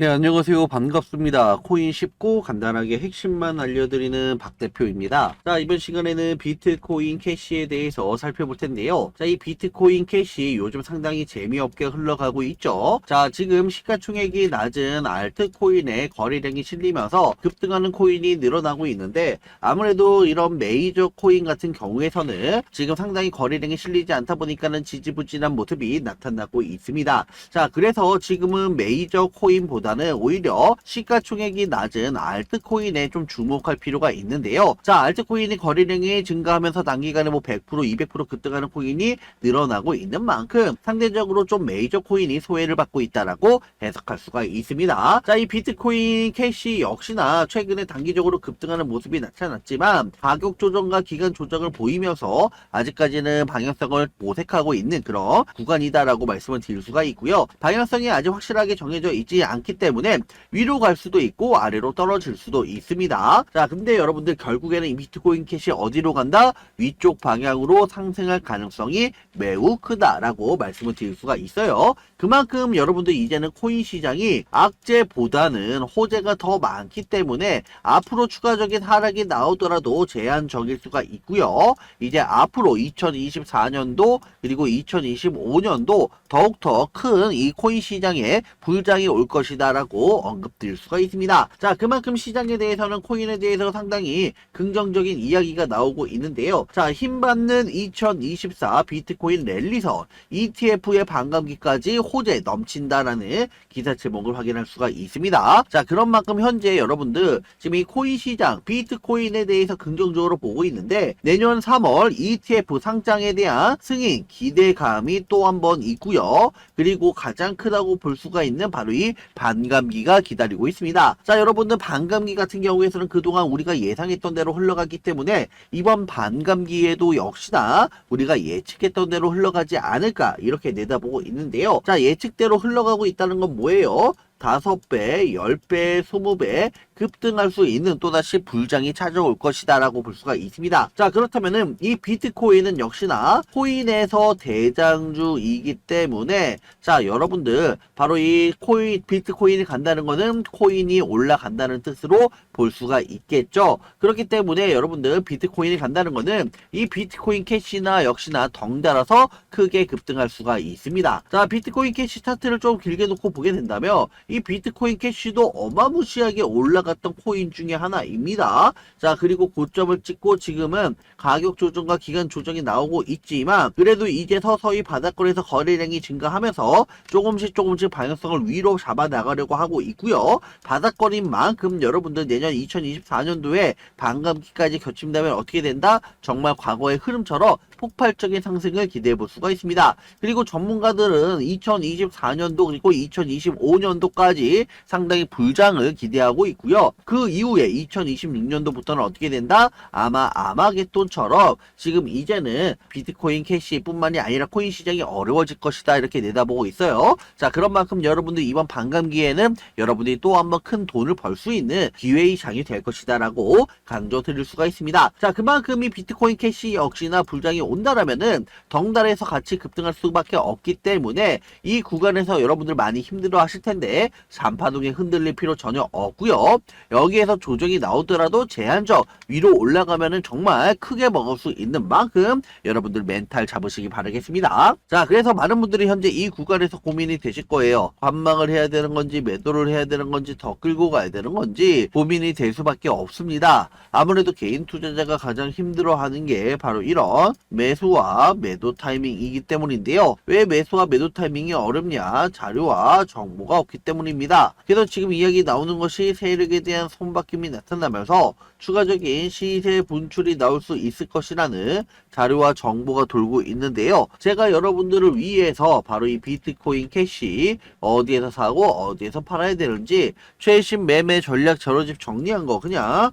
네, 안녕하세요. 반갑습니다. 코인 쉽고 간단하게 핵심만 알려드리는 박 대표입니다. 자, 이번 시간에는 비트코인 캐시에 대해서 살펴볼 텐데요. 자, 이 비트코인 캐시 요즘 상당히 재미없게 흘러가고 있죠. 자, 지금 시가총액이 낮은 알트코인의 거래량이 실리면서 급등하는 코인이 늘어나고 있는데 아무래도 이런 메이저 코인 같은 경우에서는 지금 상당히 거래량이 실리지 않다 보니까는 지지부진한 모습이 나타나고 있습니다. 자, 그래서 지금은 메이저 코인보다 는 오히려 시가총액이 낮은 알트코인에 좀 주목할 필요가 있는데요. 자, 알트코인의 거래량이 증가하면서 단기간에 뭐 100%, 200% 급등하는 코인이 늘어나고 있는 만큼 상대적으로 좀 메이저 코인이 소외를 받고 있다라고 해석할 수가 있습니다. 자, 이 비트코인 캐시 역시나 최근에 단기적으로 급등하는 모습이 나타났지만 가격 조정과 기간 조정을 보이면서 아직까지는 방향성을 모색하고 있는 그런 구간이다라고 말씀을 드릴 수가 있고요. 방향성이 아직 확실하게 정해져 있지 않기 때문에 위로 갈 수도 있고 아래로 떨어질 수도 있습니다. 자, 근데 여러분들 결국에는 이 비트코인 캐시 어디로 간다? 위쪽 방향으로 상승할 가능성이 매우 크다라고 말씀을 드릴 수가 있어요. 그만큼 여러분들 이제는 코인 시장이 악재보다는 호재가 더 많기 때문에 앞으로 추가적인 하락이 나오더라도 제한적일 수가 있고요. 이제 앞으로 2024년도 그리고 2025년도 더욱더 큰 이 코인 시장에 불장이 올 것이다 라고 언급드릴 수가 있습니다. 자, 그만큼 시장에 대해서는 코인에 대해서 상당히 긍정적인 이야기가 나오고 있는데요. 자, 힘받는 2024 비트코인 랠리선 ETF의 반감기까지 호재 넘친다라는 기사 제목을 확인할 수가 있습니다. 자, 그런 만큼 현재 여러분들 지금 이 코인 시장 비트코인에 대해서 긍정적으로 보고 있는데 내년 3월 ETF 상장에 대한 승인 기대감이 또 한번 있고요. 그리고 가장 크다고 볼 수가 있는 바로 이 반 감기가 기다리고 있습니다. 자, 여러분들 반감기 같은 경우에서는 그동안 우리가 예상했던 대로 흘러가기 때문에 이번 반감기에도 역시나 우리가 예측했던 대로 흘러가지 않을까 이렇게 내다보고 있는데요. 자, 예측대로 흘러가고 있다는 건 뭐예요? 다섯 배, 열 배, 스무 배 급등할 수 있는 또다시 불장이 찾아올 것이다 라고 볼 수가 있습니다. 자, 그렇다면은 이 비트코인은 역시나 코인에서 대장주이기 때문에 자, 여러분들 바로 이 코인 비트코인이 간다는 거는 코인이 올라간다는 뜻으로 볼 수가 있겠죠. 그렇기 때문에 여러분들 비트코인이 간다는 거는 이 비트코인 캐시나 역시나 덩달아서 크게 급등할 수가 있습니다. 자, 비트코인 캐시 차트를 좀 길게 놓고 보게 된다면 이 비트코인 캐시도 어마무시하게 올라 갔던 코인 중에 하나입니다. 자, 그리고 고점을 찍고 지금은 가격 조정과 기간 조정이 나오고 있지만 그래도 이제 서서히 바닥권에서 거래량이 증가하면서 조금씩 조금씩 방향성을 위로 잡아 나가려고 하고 있고요. 바닥권인 만큼 여러분들 내년 2024년도에 반감기까지 겹친다면 어떻게 된다? 정말 과거의 흐름처럼 폭발적인 상승을 기대해 볼 수가 있습니다. 그리고 전문가들은 2024년도 그리고 2025년도까지 상당히 불장을 기대하고 있고요. 그 이후에 2026년도부터는 어떻게 된다? 아마 아마겟돈처럼 지금 이제는 비트코인 캐시뿐만이 아니라 코인 시장이 어려워질 것이다 이렇게 내다보고 있어요. 자 그런 만큼 여러분들 이번 반감기에는 여러분들이 또 한번 큰 돈을 벌 수 있는 기회의 장이 될 것이다 라고 강조 드릴 수가 있습니다. 자 그만큼 이 비트코인 캐시 역시나 불장이 온다라면은 덩달아서 같이 급등할 수밖에 없기 때문에 이 구간에서 여러분들 많이 힘들어 하실 텐데 잔파동에 흔들릴 필요 전혀 없고요. 여기에서 조정이 나오더라도 제한적 위로 올라가면은 정말 크게 먹을 수 있는 만큼 여러분들 멘탈 잡으시기 바라겠습니다. 자, 그래서 많은 분들이 현재 이 구간에서 고민이 되실 거예요. 관망을 해야 되는 건지 매도를 해야 되는 건지 더 끌고 가야 되는 건지 고민이 될 수밖에 없습니다. 아무래도 개인 투자자가 가장 힘들어하는 게 바로 이런 매수와 매도 타이밍이기 때문인데요. 왜 매수와 매도 타이밍이 어렵냐? 자료와 정보가 없기 때문입니다. 그래서 지금 이야기 나오는 것이 세 력에 대한 손바뀜이 나타나면서 추가적인 시세 분출이 나올 수 있을 것이라는 자료와 정보가 돌고 있는데요. 제가 여러분들을 위해서 바로 이 비트코인 캐시 어디에서 사고 어디에서 팔아야 되는지 최신 매매 전략 저로집 정리한 거 그냥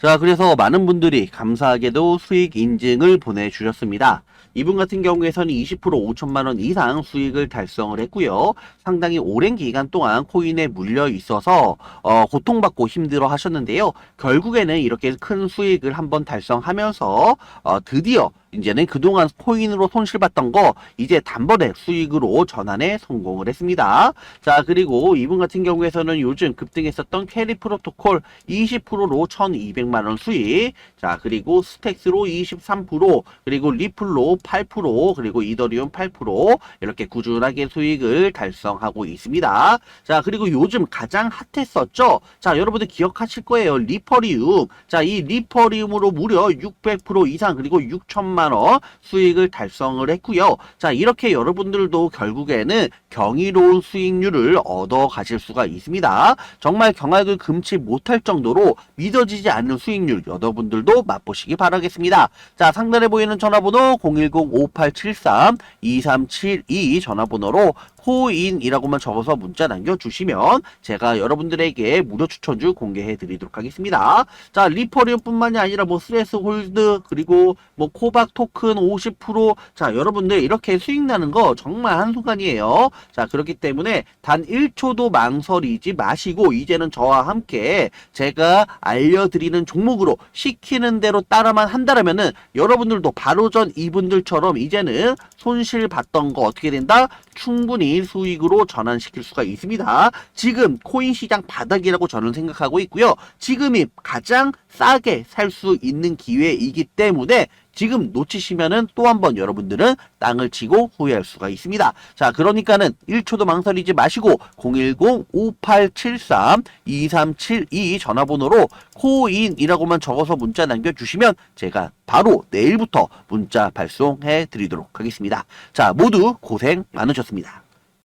자, 그래서 많은 분들이 감사하게도 수익 인증을 보내주셨습니다. 이분 같은 경우에서는 20% 5천만 원 이상 수익을 달성을 했고요. 상당히 오랜 기간 동안 코인에 물려 있어서 어, 고통받고 힘들어 하셨는데요. 결국에는 이렇게 큰 수익을 한번 달성하면서 어, 드디어 이제는 그동안 코인으로 손실봤던 거 이제 단번에 수익으로 전환에 성공을 했습니다. 자 그리고 이분 같은 경우에서는 요즘 급등했었던 캐리 프로토콜 20%로 1200만원 수익 자 그리고 스택스로 23% 그리고 리플로 8% 그리고 이더리움 8% 이렇게 꾸준하게 수익을 달성하고 있습니다. 자 그리고 요즘 가장 핫했었죠. 자 여러분들 기억하실 거예요. 리퍼리움 자 이 리퍼리움으로 무려 600% 이상 그리고 6 천만 원 수익을 달성을 했고요. 자 이렇게 여러분들도 결국에는 경이로운 수익률을 얻어 가실 수가 있습니다. 정말 경악을 금치 못할 정도로 믿어지지 않는 수익률 여러분들도 맛보시기 바라겠습니다. 자 상단에 보이는 전화번호 010-5873-2372 전화번호로 코인이라고만 적어서 문자 남겨주시면 제가 여러분들에게 무료 추천주 공개해 드리도록 하겠습니다. 자, 리퍼리움 뿐만이 아니라 뭐 스레스 홀드, 그리고 뭐 코박 토큰 50%. 자, 여러분들 이렇게 수익 나는 거 정말 한순간이에요. 자, 그렇기 때문에 단 1초도 망설이지 마시고 이제는 저와 함께 제가 알려드리는 종목으로 시키는 대로 따라만 한다라면은 여러분들도 바로 전 이분들처럼 이제는 손실 봤던 거 어떻게 된다? 충분히 수익으로 전환시킬 수가 있습니다. 지금 코인 시장 바닥이라고 저는 생각하고 있고요. 지금이 가장 싸게 살 수 있는 기회이기 때문에 지금 놓치시면은 또 한 번 여러분들은 땅을 치고 후회할 수가 있습니다. 자, 그러니까는 1초도 망설이지 마시고 010-5873-2372 전화번호로 코인이라고만 적어서 문자 남겨주시면 제가 바로 내일부터 문자 발송해 드리도록 하겠습니다. 자, 모두 고생 많으셨습니다.